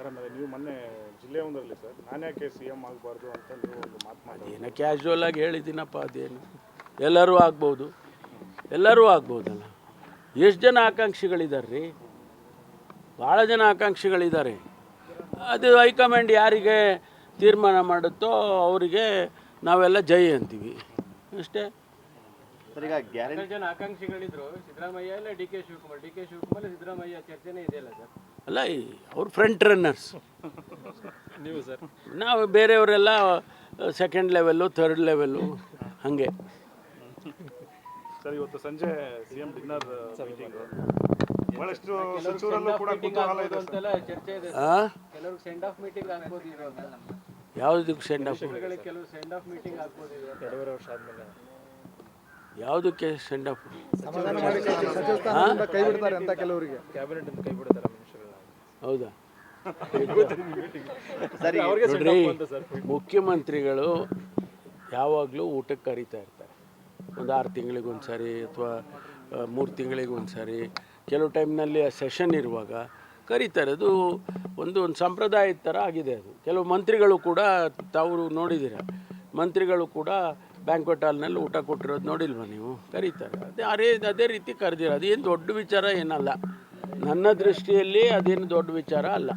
Sir ನೀವು ಮೊನ್ನೆ ಜಿಲ್ಲೆ ಒಂದರಲ್ಲಿ ಸರ್, ನಾನು ಯಾಕೆ ಸಿ ಎಂ ಆಗಬಾರ್ದು ಅಂತ ನೀವು ಒಂದು ಮಾತು ಮಾಡಿ ಏನೋ ಕ್ಯಾಶುವಲ್ ಆಗಿ ಹೇಳಿದ್ದೀನಪ್ಪ, ಅದೇನು. ಎಲ್ಲರೂ ಆಗ್ಬೋದು. ಎಲ್ಲರೂ ಆಗ್ಬೋದಲ್ಲ. ಎಷ್ಟು ಜನ ಆಕಾಂಕ್ಷಿಗಳಿದ್ದಾರೆ ರೀ ಭಾಳ ಜನ ಆಕಾಂಕ್ಷಿಗಳಿದ್ದಾರೆ ಅದು ಹೈಕಮಾಂಡ್ ಯಾರಿಗೆ ತೀರ್ಮಾನ ಮಾಡುತ್ತೋ ಅವರಿಗೆ ನಾವೆಲ್ಲ ಜೈ ಅಂತೀವಿ. ಅಷ್ಟೇ. ಸರ್ ಈಗ ಗ್ಯಾರಂಟಿ ಜನ ಆಕಾಂಕ್ಷಿಗಳಿದ್ರು ಸಿದ್ದರಾಮಯ್ಯ ಇಲ್ಲ D K Shivakumar. D K Shivakumar Siddaramaiah ಚರ್ಚೆನೇ ಇದೆಯಲ್ಲ ಸರ್? ಅಲ್ಲ ಈ ಅವ್ರು ಫ್ರಂಟ್ ರನ್ನರ್ಸ್ ನೀವು ಸರ್. ನಾವು ಬೇರೆಯವರೆಲ್ಲ ಸೆಕೆಂಡ್ ಲೆವೆಲ್ಲು ಥರ್ಡ್ ಲೆವೆಲ್ಲು ಹಾಗೆ. ಸರ್ ಇವತ್ತು ಸಂಜೆ ಸಿ ಎಂ ಡಿನ್ನರ್ ಮೀಟಿಂಗ್ ಬಹಳಷ್ಟು ಸಚಿವರಲ್ಲೂ ಕೂಡ ಕುತೂಹಲ ಇದೆ ಸರ್. ಚರ್ಚೆ ಇದೆ ಹಾ ಕೆಲವರು ಸೆಂಡ್ ಆಫ್ ಮೀಟಿಂಗ್ ಆಗ್ಬೋದು ಯಾವುದಕ್ಕೆ ಸೆಂಡ್ ಆಫ್ ಗಳಿಗೆ ಕೆಲವು ಸೆಂಡ್ ಆಫ್ ಮೀಟಿಂಗ್ ಆಗ್ಬೋದು ಯಾವುದಕ್ಕೆ ಸೆಂಡ್ ಆಫ್ ಕೈ ಬಿಡ್ತಾರೆ ಅಂತ ಕೆಲವರಿಗೆ. ಹೌದಾ? ನೋಡ್ರಿ ಮುಖ್ಯಮಂತ್ರಿಗಳು ಯಾವಾಗಲೂ ಊಟಕ್ಕೆ ಕರೀತಾ ಇರ್ತಾರೆ. ಒಂದು ಆರು ತಿಂಗಳಿಗೆ ಒಂದು ಸಾರಿ ಅಥವಾ ಮೂರು ತಿಂಗಳಿಗೆ ಒಂದು ಸಾರಿ ಕೆಲವು ಟೈಮ್ನಲ್ಲಿ ಸೆಷನ್ ಇರುವಾಗ ಕರೀತಾರೆ ಅದು ಒಂದು ಒಂದು ಸಂಪ್ರದಾಯದ ಥರ ಆಗಿದೆ ಅದು. ಕೆಲವು ಮಂತ್ರಿಗಳು ಕೂಡ ತಾವು ನೋಡಿದ್ದೀರ? ಮಂತ್ರಿಗಳು ಕೂಡ ಬ್ಯಾಂಕ್ವೆಟ್ ಹಾಲ್ನಲ್ಲಿ ಊಟ ಕೊಟ್ಟಿರೋದು ನೋಡಿಲ್ವ ನೀವು? ಕರೀತಾರೆ. ಅದೇ ಅದೇ ಅದೇ ರೀತಿ ಕರೆದಿರೋ ಅದೇನು ದೊಡ್ಡ ವಿಚಾರ ಏನಲ್ಲ. ನನ್ನ ದೃಷ್ಟಿಯಲ್ಲಿ ಅದೇನು ದೊಡ್ಡ ವಿಚಾರ ಅಲ್ಲ.